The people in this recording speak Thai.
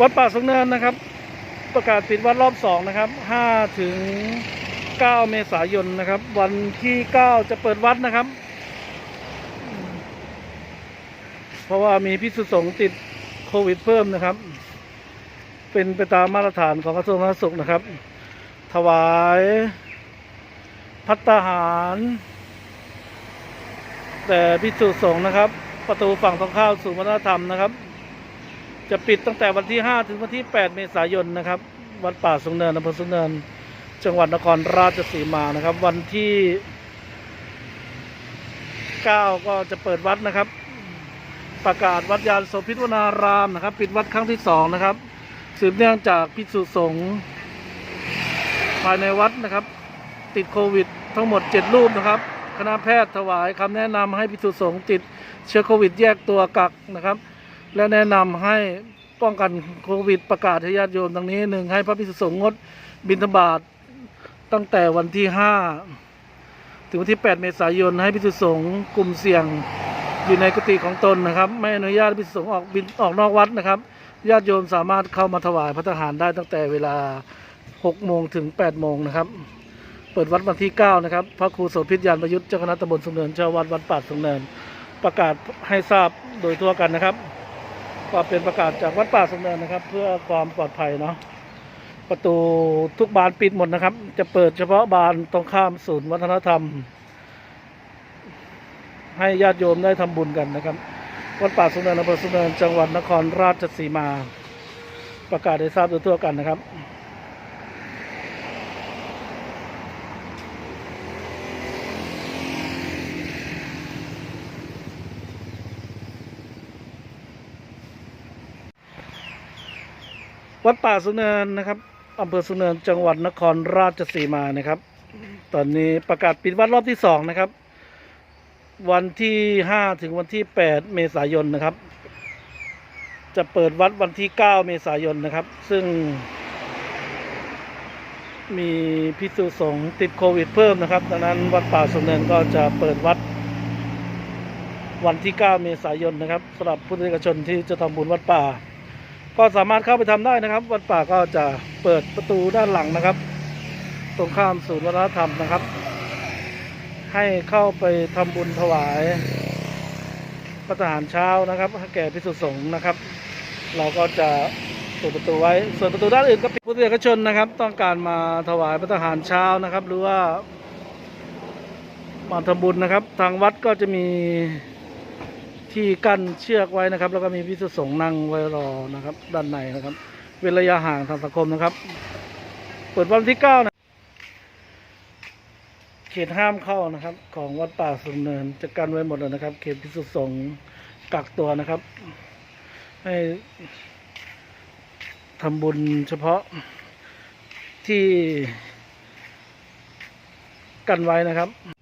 วัดป่าสงเนินนะครับ ประกาศปิดวัดรอบสองนะครับห้าถึงเก้าเมษายนนะครับ วันที่เก้าจะเปิดวัดนะครับ เพราะว่ามีพิสุสงติดโควิดเพิ่มนะครับ เป็นไปตามมาตรฐานของกระทรวงสาธารณสุขนะครับ ถวายพัตตาหาร แต่พิสุสงนะครับ ประตูฝั่งตรงข้ามสู่วัฒนธรรมนะครับ จะปิดตั้งแต่วันที่ 5 ถึงวันที่ 8 เมษายนนะครับ วัดป่าสุงเนินอำเภอสุงเนิน จังหวัดนครราชสีมานะครับ วันที่ 9 ก็จะเปิดวัดนะครับ ประกาศวัดยานโสภิตวนารามนะครับ ปิดวัดครั้งที่สองนะครับ สืบเนื่องจากพิสุสงฆ์ภายในวัดนะครับ ติดโควิดทั้งหมด 7 รูปนะครับคณะแพทย์ถวายคำแนะนำให้พิสุสงฆ์ติดเชื้อโควิดแยกตัวกักนะครับ และแนะนำให้ป้องกันโควิดประกาศให้ญาติโยมดังนี้หนึ่งให้พระพิสุสงฆ์งดบิณฑบาตตั้งแต่วันที่ 5 ถึงวันที่ 8 เมษายนให้พิสุสงฆ์กลุ่มเสี่ยงอยู่ในกุฏิของตนนะครับ ไม่อนุญาตให้พิสุสงฆ์ออกบินออกนอกวัดนะครับญาติโยมสามารถเข้ามาถวายพระทหารได้ตั้งแต่เวลา 6 โมงถึง 8 โมงนะครับ เปิดวัดวันที่ 9 นะครับ พระครูโสภิตยานประยุทธ์เจ้าคณะตำบลสุงเนินเจ้าวัดวัดป่าสุงเนิน ประกาศให้ทราบโดยทั่วกันนะครับ ก็เป็นประกาศจากวัดป่าสมเนินนะครับ เพื่อความปลอดภัยเนาะประตูทุกบานปิดหมดนะครับ จะเปิดเฉพาะบานตรงข้ามศูนย์วัฒนธรรม ให้ญาติโยมได้ทำบุญกันนะครับ วัดป่าสมเนินอำเภอสมเนินจังหวัดนครราชสีมา ประกาศให้ทราบโดยทั่วกันนะครับ วัดป่าสุเนินนะครับอำเภอสุเนินจังหวัดนครราชสีมานะครับ ตอนนี้ประกาศปิดวัดรอบที่สองนะครับ วันที่ห้าถึงวันที่แปดเมษายนนะครับ จะเปิดวัดวันที่เก้าเมษายนนะครับ ซึ่ง มีพิสุสงติดโควิดเพิ่มนะครับดังนั้นวัดป่าสุเนินก็จะเปิดวัดวันที่ 9 เมษายนนะครับสำหรับพุทธศชนที่จะทำบุญวัดป่า ก็สามารถเข้าไปทำได้นะครับ วัดป่าก็จะเปิดประตูด้านหลังนะครับ ตรงข้ามศูนย์วัฒนธรรมนะครับ ให้เข้าไปทำบุญถวายพระทหารเช้านะครับแก่พิสุสงฆ์นะครับ เราก็จะเปิดประตูไว้ ส่วนประตูด้านอื่นก็ปิดพุทธศชนนะครับ ต้องการมาถวายพระทหารเช้านะครับ หรือว่ามาทำบุญนะครับ ทางวัดก็จะมี ที่กั้นเชือกไว้นะครับ แล้วก็มีพิสุสงฆ์นั่งไว้รอนะครับ ด้านในนะครับ เว้นระยะห่างทางสังคมนะครับ เปิดวันที่เก้านะเขตห้ามเข้านะครับ ของวัดป่าสุนเนินจะกั้นไว้หมดเลยนะครับ เขตพิสุสงฆ์กักตัวนะครับ ให้ทำบุญเฉพาะที่กันไว้นะครับ